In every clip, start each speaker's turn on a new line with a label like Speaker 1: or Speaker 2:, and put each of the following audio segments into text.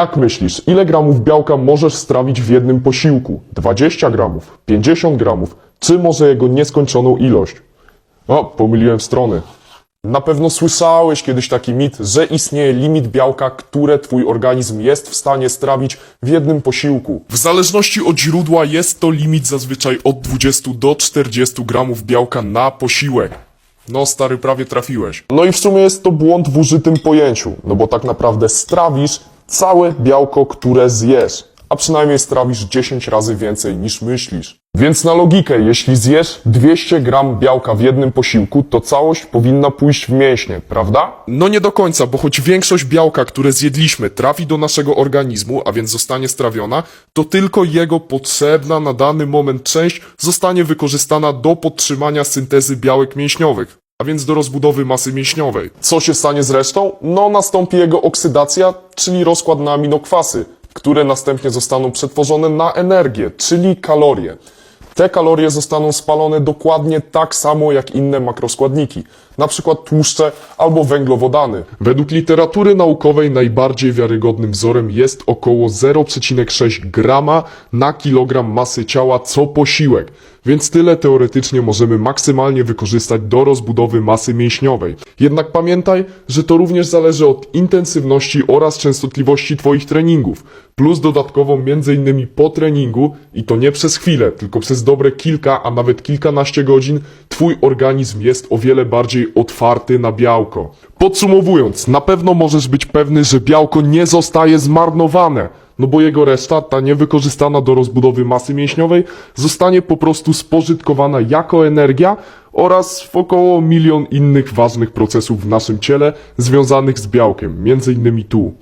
Speaker 1: Jak myślisz, ile gramów białka możesz strawić w jednym posiłku? 20 gramów, 50 gramów, czy może jego nieskończoną ilość? O, pomyliłem strony. Na pewno słyszałeś kiedyś taki mit, że istnieje limit białka, które twój organizm jest w stanie strawić w jednym posiłku. W zależności od źródła jest to limit zazwyczaj od 20 do 40 gramów białka na posiłek. No stary, prawie trafiłeś. No i w sumie jest to błąd w użytym pojęciu, no bo tak naprawdę strawisz całe białko, które zjesz, a przynajmniej strawisz 10 razy więcej niż myślisz. Więc na logikę, jeśli zjesz 200 gram białka w jednym posiłku, to całość powinna pójść w mięśnie, prawda? No nie do końca, bo choć większość białka, które zjedliśmy, trafi do naszego organizmu, a więc zostanie strawiona, to tylko jego potrzebna na dany moment część zostanie wykorzystana do podtrzymania syntezy białek mięśniowych a więc do rozbudowy masy mięśniowej. Co się stanie z resztą? No nastąpi jego oksydacja, czyli rozkład na aminokwasy, które następnie zostaną przetworzone na energię, czyli kalorie. Te kalorie zostaną spalone dokładnie tak samo jak inne makroskładniki, przykład tłuszcze albo węglowodany. Według literatury naukowej najbardziej wiarygodnym wzorem jest około 0,6 grama na kilogram masy ciała co posiłek, więc tyle teoretycznie możemy maksymalnie wykorzystać do rozbudowy masy mięśniowej. Jednak pamiętaj, że to również zależy od intensywności oraz częstotliwości Twoich treningów, plus dodatkowo m.in. po treningu i to nie przez chwilę, tylko dobre kilka, a nawet kilkanaście godzin, Twój organizm jest o wiele bardziej otwarty na białko. Podsumowując, na pewno możesz być pewny, że białko nie zostaje zmarnowane, no bo jego reszta, ta niewykorzystana do rozbudowy masy mięśniowej, zostanie po prostu spożytkowana jako energia oraz w około milion innych ważnych procesów w naszym ciele związanych z białkiem, między innymi tu.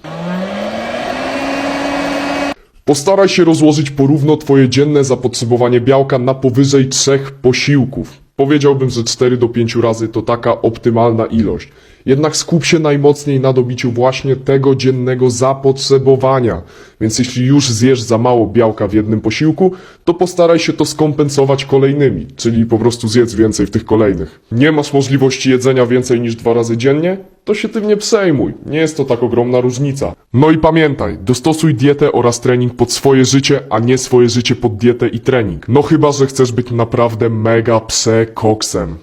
Speaker 1: Postaraj się rozłożyć porówno Twoje dzienne zapotrzebowanie białka na powyżej trzech posiłków. Powiedziałbym, że 4 do 5 razy to taka optymalna ilość. Jednak skup się najmocniej na dobiciu właśnie tego dziennego zapotrzebowania. Więc jeśli już zjesz za mało białka w jednym posiłku, to postaraj się to skompensować kolejnymi, czyli po prostu zjedz więcej w tych kolejnych. Nie masz możliwości jedzenia więcej niż dwa razy dziennie? To się tym nie przejmuj. Nie jest to tak ogromna różnica. No i pamiętaj, dostosuj dietę oraz trening pod swoje życie, a nie swoje życie pod dietę i trening. No chyba, że chcesz być naprawdę mega pse koksem.